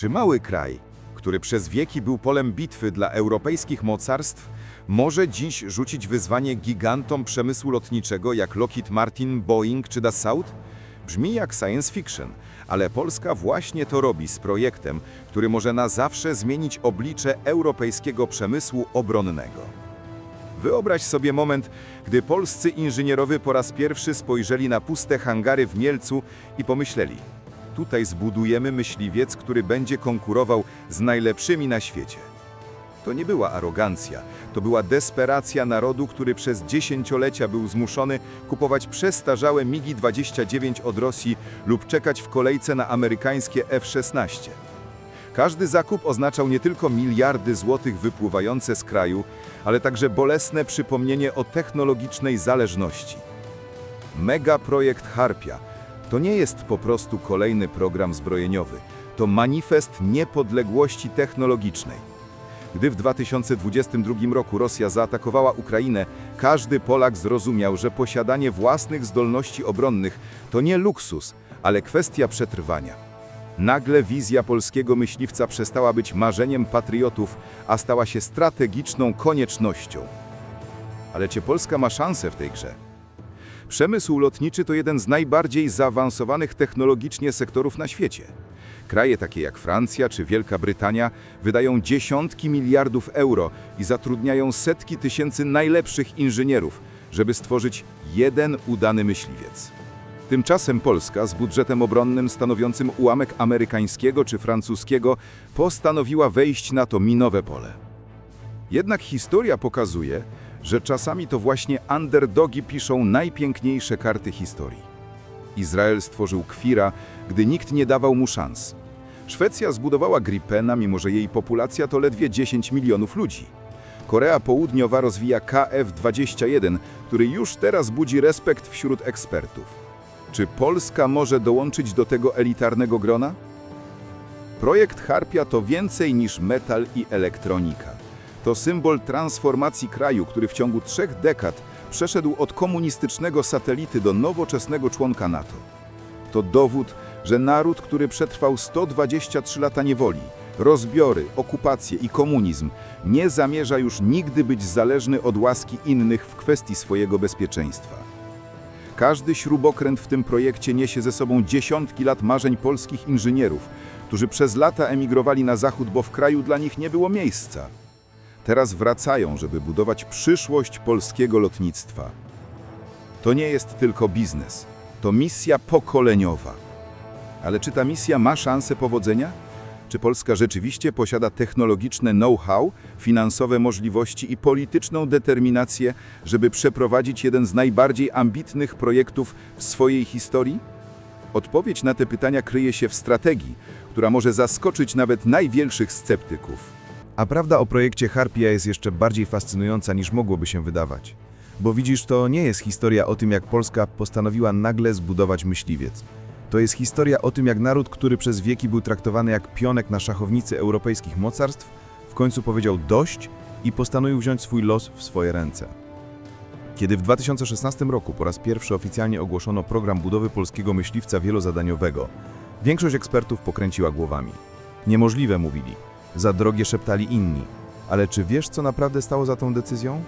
Czy mały kraj, który przez wieki był polem bitwy dla europejskich mocarstw, może dziś rzucić wyzwanie gigantom przemysłu lotniczego jak Lockheed Martin, Boeing czy Dassault? Brzmi jak science fiction, ale Polska właśnie to robi z projektem, który może na zawsze zmienić oblicze europejskiego przemysłu obronnego. Wyobraź sobie moment, gdy polscy inżynierowie po raz pierwszy spojrzeli na puste hangary w Mielcu i pomyśleli: Tutaj zbudujemy myśliwiec, który będzie konkurował z najlepszymi na świecie. To nie była arogancja, to była desperacja narodu, który przez dziesięciolecia był zmuszony kupować przestarzałe MiGi-29 od Rosji lub czekać w kolejce na amerykańskie F-16. Każdy zakup oznaczał nie tylko miliardy złotych wypływające z kraju, ale także bolesne przypomnienie o technologicznej zależności. Mega projekt Harpia to nie jest po prostu kolejny program zbrojeniowy, to manifest niepodległości technologicznej. Gdy w 2022 roku Rosja zaatakowała Ukrainę, każdy Polak zrozumiał, że posiadanie własnych zdolności obronnych to nie luksus, ale kwestia przetrwania. Nagle wizja polskiego myśliwca przestała być marzeniem patriotów, a stała się strategiczną koniecznością. Ale czy Polska ma szansę w tej grze? Przemysł lotniczy to jeden z najbardziej zaawansowanych technologicznie sektorów na świecie. Kraje takie jak Francja czy Wielka Brytania wydają dziesiątki miliardów euro i zatrudniają setki tysięcy najlepszych inżynierów, żeby stworzyć jeden udany myśliwiec. Tymczasem Polska z budżetem obronnym stanowiącym ułamek amerykańskiego czy francuskiego postanowiła wejść na to minowe pole. Jednak historia pokazuje, że czasami to właśnie underdogi piszą najpiękniejsze karty historii. Izrael stworzył Kwira, gdy nikt nie dawał mu szans. Szwecja zbudowała Gripena, mimo że jej populacja to ledwie 10 milionów ludzi. Korea Południowa rozwija KF-21, który już teraz budzi respekt wśród ekspertów. Czy Polska może dołączyć do tego elitarnego grona? Projekt Harpia to więcej niż metal i elektronika. To symbol transformacji kraju, który w ciągu trzech dekad przeszedł od komunistycznego satelity do nowoczesnego członka NATO. To dowód, że naród, który przetrwał 123 lata niewoli, rozbiory, okupację i komunizm, nie zamierza już nigdy być zależny od łaski innych w kwestii swojego bezpieczeństwa. Każdy śrubokręt w tym projekcie niesie ze sobą dziesiątki lat marzeń polskich inżynierów, którzy przez lata emigrowali na zachód, bo w kraju dla nich nie było miejsca. Teraz wracają, żeby budować przyszłość polskiego lotnictwa. To nie jest tylko biznes, to misja pokoleniowa. Ale czy ta misja ma szansę powodzenia? Czy Polska rzeczywiście posiada technologiczne know-how, finansowe możliwości i polityczną determinację, żeby przeprowadzić jeden z najbardziej ambitnych projektów w swojej historii? Odpowiedź na te pytania kryje się w strategii, która może zaskoczyć nawet największych sceptyków. A prawda o projekcie Harpia jest jeszcze bardziej fascynująca niż mogłoby się wydawać. Bo widzisz, to nie jest historia o tym, jak Polska postanowiła nagle zbudować myśliwiec. To jest historia o tym, jak naród, który przez wieki był traktowany jak pionek na szachownicy europejskich mocarstw, w końcu powiedział dość i postanowił wziąć swój los w swoje ręce. Kiedy w 2016 roku po raz pierwszy oficjalnie ogłoszono program budowy polskiego myśliwca wielozadaniowego, większość ekspertów pokręciła głowami. Niemożliwe, mówili. Za drogie szeptali inni. Ale czy wiesz, co naprawdę stało za tą decyzją?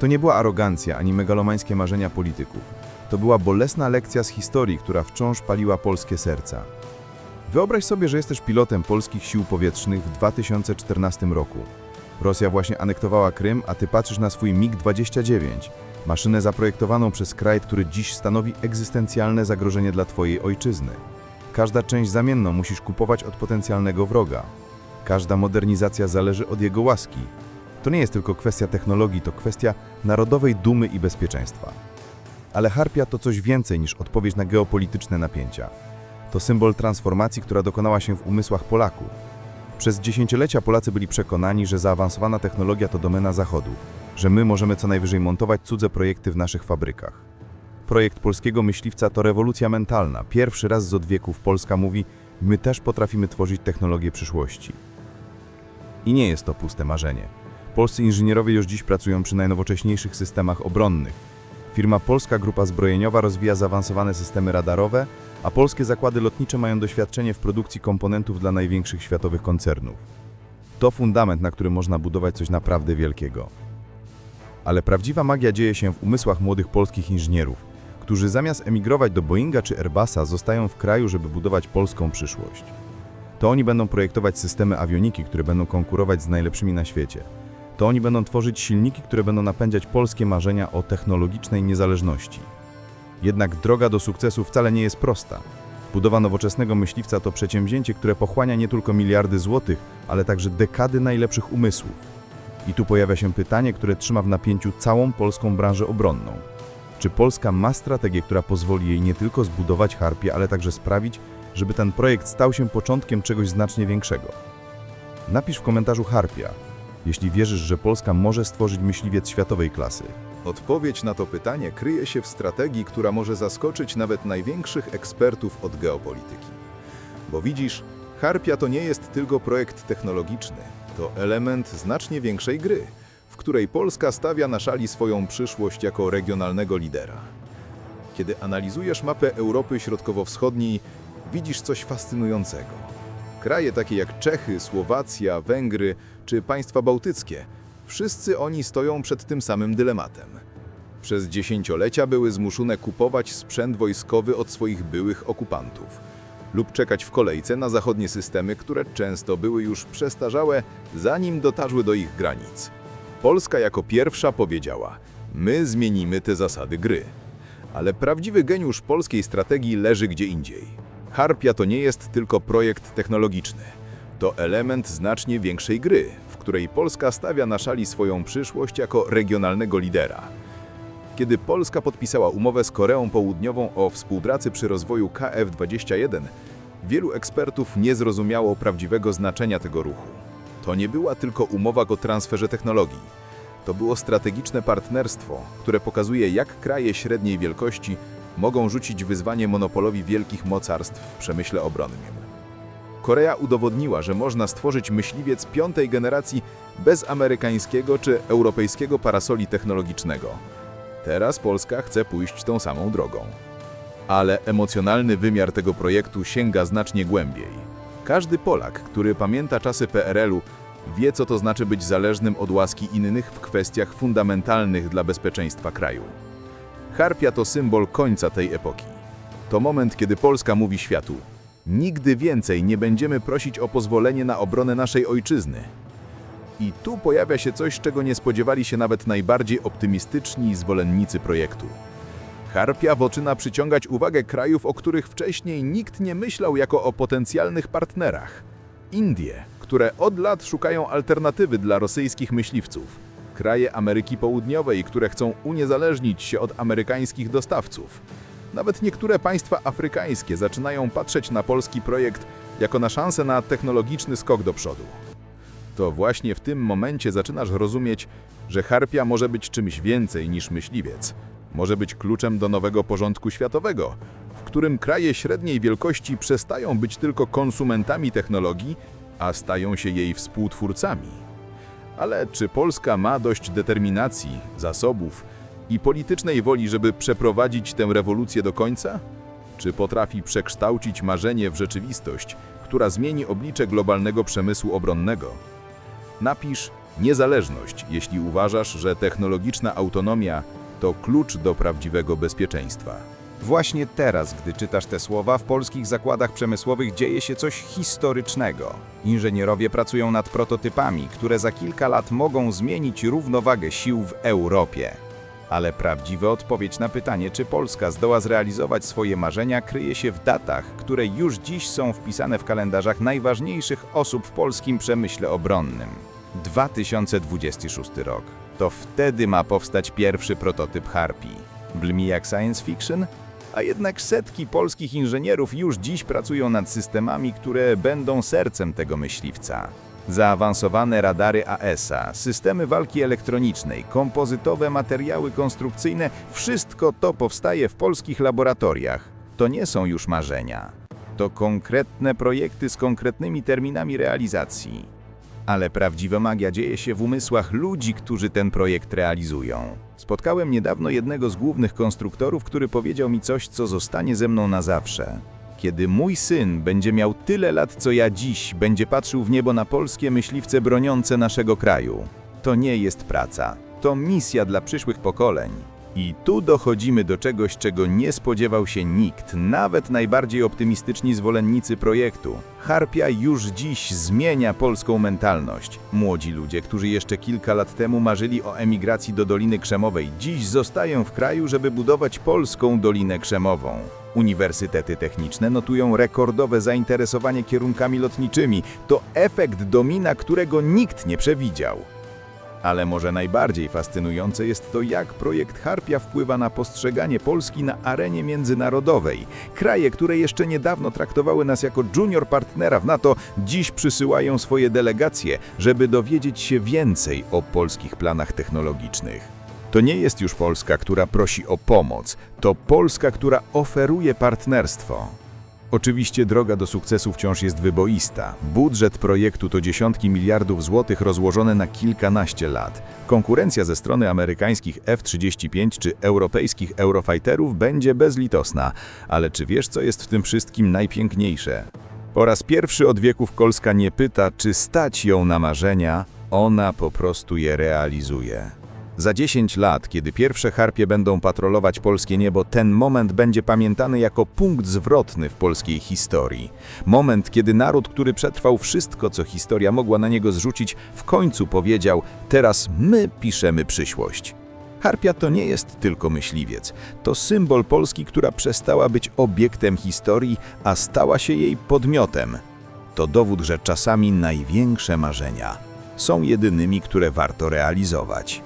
To nie była arogancja ani megalomańskie marzenia polityków. To była bolesna lekcja z historii, która wciąż paliła polskie serca. Wyobraź sobie, że jesteś pilotem polskich sił powietrznych w 2014 roku. Rosja właśnie anektowała Krym, a ty patrzysz na swój MiG-29, maszynę zaprojektowaną przez kraj, który dziś stanowi egzystencjalne zagrożenie dla twojej ojczyzny. Każda część zamienną musisz kupować od potencjalnego wroga. Każda modernizacja zależy od jego łaski. To nie jest tylko kwestia technologii, to kwestia narodowej dumy i bezpieczeństwa. Ale Harpia to coś więcej niż odpowiedź na geopolityczne napięcia. To symbol transformacji, która dokonała się w umysłach Polaków. Przez dziesięciolecia Polacy byli przekonani, że zaawansowana technologia to domena Zachodu, że my możemy co najwyżej montować cudze projekty w naszych fabrykach. Projekt polskiego myśliwca to rewolucja mentalna. Pierwszy raz z od wieków Polska mówi, my też potrafimy tworzyć technologię przyszłości. I nie jest to puste marzenie. Polscy inżynierowie już dziś pracują przy najnowocześniejszych systemach obronnych. Firma Polska Grupa Zbrojeniowa rozwija zaawansowane systemy radarowe, a polskie zakłady lotnicze mają doświadczenie w produkcji komponentów dla największych światowych koncernów. To fundament, na którym można budować coś naprawdę wielkiego. Ale prawdziwa magia dzieje się w umysłach młodych polskich inżynierów, którzy zamiast emigrować do Boeinga czy Airbusa, zostają w kraju, żeby budować polską przyszłość. To oni będą projektować systemy awioniki, które będą konkurować z najlepszymi na świecie. To oni będą tworzyć silniki, które będą napędzać polskie marzenia o technologicznej niezależności. Jednak droga do sukcesu wcale nie jest prosta. Budowa nowoczesnego myśliwca to przedsięwzięcie, które pochłania nie tylko miliardy złotych, ale także dekady najlepszych umysłów. I tu pojawia się pytanie, które trzyma w napięciu całą polską branżę obronną. Czy Polska ma strategię, która pozwoli jej nie tylko zbudować harpie, ale także sprawić, żeby ten projekt stał się początkiem czegoś znacznie większego? Napisz w komentarzu harpia, jeśli wierzysz, że Polska może stworzyć myśliwiec światowej klasy. Odpowiedź na to pytanie kryje się w strategii, która może zaskoczyć nawet największych ekspertów od geopolityki. Bo widzisz, Harpia to nie jest tylko projekt technologiczny, to element znacznie większej gry, w której Polska stawia na szali swoją przyszłość jako regionalnego lidera. Kiedy analizujesz mapę Europy Środkowo-Wschodniej, widzisz coś fascynującego. Kraje takie jak Czechy, Słowacja, Węgry czy państwa bałtyckie, wszyscy oni stoją przed tym samym dylematem. Przez dziesięciolecia były zmuszone kupować sprzęt wojskowy od swoich byłych okupantów lub czekać w kolejce na zachodnie systemy, które często były już przestarzałe, zanim dotarły do ich granic. Polska jako pierwsza powiedziała: My zmienimy te zasady gry. Ale prawdziwy geniusz polskiej strategii leży gdzie indziej. Harpia to nie jest tylko projekt technologiczny. To element znacznie większej gry, w której Polska stawia na szali swoją przyszłość jako regionalnego lidera. Kiedy Polska podpisała umowę z Koreą Południową o współpracy przy rozwoju KF-21, wielu ekspertów nie zrozumiało prawdziwego znaczenia tego ruchu. To nie była tylko umowa o transferze technologii. To było strategiczne partnerstwo, które pokazuje, jak kraje średniej wielkości mogą rzucić wyzwanie monopolowi wielkich mocarstw w przemyśle obronnym. Korea udowodniła, że można stworzyć myśliwiec piątej generacji bez amerykańskiego czy europejskiego parasoli technologicznego. Teraz Polska chce pójść tą samą drogą. Ale emocjonalny wymiar tego projektu sięga znacznie głębiej. Każdy Polak, który pamięta czasy PRL-u, wie co to znaczy być zależnym od łaski innych w kwestiach fundamentalnych dla bezpieczeństwa kraju. Harpia to symbol końca tej epoki. To moment, kiedy Polska mówi światu: Nigdy więcej nie będziemy prosić o pozwolenie na obronę naszej ojczyzny. I tu pojawia się coś, czego nie spodziewali się nawet najbardziej optymistyczni zwolennicy projektu. Harpia zaczyna przyciągać uwagę krajów, o których wcześniej nikt nie myślał jako o potencjalnych partnerach. Indie, które od lat szukają alternatywy dla rosyjskich myśliwców. Kraje Ameryki Południowej, które chcą uniezależnić się od amerykańskich dostawców. Nawet niektóre państwa afrykańskie zaczynają patrzeć na polski projekt jako na szansę na technologiczny skok do przodu. To właśnie w tym momencie zaczynasz rozumieć, że harpia może być czymś więcej niż myśliwiec. Może być kluczem do nowego porządku światowego, w którym kraje średniej wielkości przestają być tylko konsumentami technologii, a stają się jej współtwórcami. Ale czy Polska ma dość determinacji, zasobów i politycznej woli, żeby przeprowadzić tę rewolucję do końca? Czy potrafi przekształcić marzenie w rzeczywistość, która zmieni oblicze globalnego przemysłu obronnego? Napisz niezależność, jeśli uważasz, że technologiczna autonomia to klucz do prawdziwego bezpieczeństwa. Właśnie teraz, gdy czytasz te słowa, w polskich zakładach przemysłowych dzieje się coś historycznego. Inżynierowie pracują nad prototypami, które za kilka lat mogą zmienić równowagę sił w Europie. Ale prawdziwa odpowiedź na pytanie, czy Polska zdoła zrealizować swoje marzenia, kryje się w datach, które już dziś są wpisane w kalendarzach najważniejszych osób w polskim przemyśle obronnym. 2026 rok. To wtedy ma powstać pierwszy prototyp Harpii. Brzmi jak science fiction? A jednak setki polskich inżynierów już dziś pracują nad systemami, które będą sercem tego myśliwca. Zaawansowane radary AESA, systemy walki elektronicznej, kompozytowe materiały konstrukcyjne wszystko to powstaje w polskich laboratoriach. To nie są już marzenia. To konkretne projekty z konkretnymi terminami realizacji. Ale prawdziwa magia dzieje się w umysłach ludzi, którzy ten projekt realizują. Spotkałem niedawno jednego z głównych konstruktorów, który powiedział mi coś, co zostanie ze mną na zawsze. Kiedy mój syn będzie miał tyle lat, co ja dziś, będzie patrzył w niebo na polskie myśliwce broniące naszego kraju. To nie jest praca, to misja dla przyszłych pokoleń. I tu dochodzimy do czegoś, czego nie spodziewał się nikt, nawet najbardziej optymistyczni zwolennicy projektu. Harpia już dziś zmienia polską mentalność. Młodzi ludzie, którzy jeszcze kilka lat temu marzyli o emigracji do Doliny Krzemowej, dziś zostają w kraju, żeby budować polską Dolinę Krzemową. Uniwersytety techniczne notują rekordowe zainteresowanie kierunkami lotniczymi. To efekt domina, którego nikt nie przewidział. Ale może najbardziej fascynujące jest to, jak projekt Harpia wpływa na postrzeganie Polski na arenie międzynarodowej. Kraje, które jeszcze niedawno traktowały nas jako junior partnera w NATO, dziś przysyłają swoje delegacje, żeby dowiedzieć się więcej o polskich planach technologicznych. To nie jest już Polska, która prosi o pomoc, to Polska, która oferuje partnerstwo. Oczywiście droga do sukcesu wciąż jest wyboista. Budżet projektu to dziesiątki miliardów złotych rozłożone na kilkanaście lat. Konkurencja ze strony amerykańskich F-35 czy europejskich Eurofighterów będzie bezlitosna. Ale czy wiesz, co jest w tym wszystkim najpiękniejsze? Po raz pierwszy od wieków Kolska nie pyta, czy stać ją na marzenia, ona po prostu je realizuje. Za 10 lat, kiedy pierwsze harpie będą patrolować polskie niebo, ten moment będzie pamiętany jako punkt zwrotny w polskiej historii. Moment, kiedy naród, który przetrwał wszystko, co historia mogła na niego zrzucić, w końcu powiedział: Teraz my piszemy przyszłość. Harpia to nie jest tylko myśliwiec. To symbol Polski, która przestała być obiektem historii, a stała się jej podmiotem. To dowód, że czasami największe marzenia są jedynymi, które warto realizować.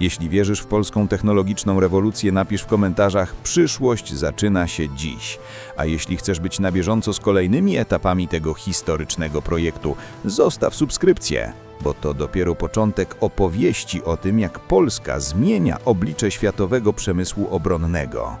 Jeśli wierzysz w polską technologiczną rewolucję, napisz w komentarzach Przyszłość zaczyna się dziś. A jeśli chcesz być na bieżąco z kolejnymi etapami tego historycznego projektu, zostaw subskrypcję, bo to dopiero początek opowieści o tym, jak Polska zmienia oblicze światowego przemysłu obronnego.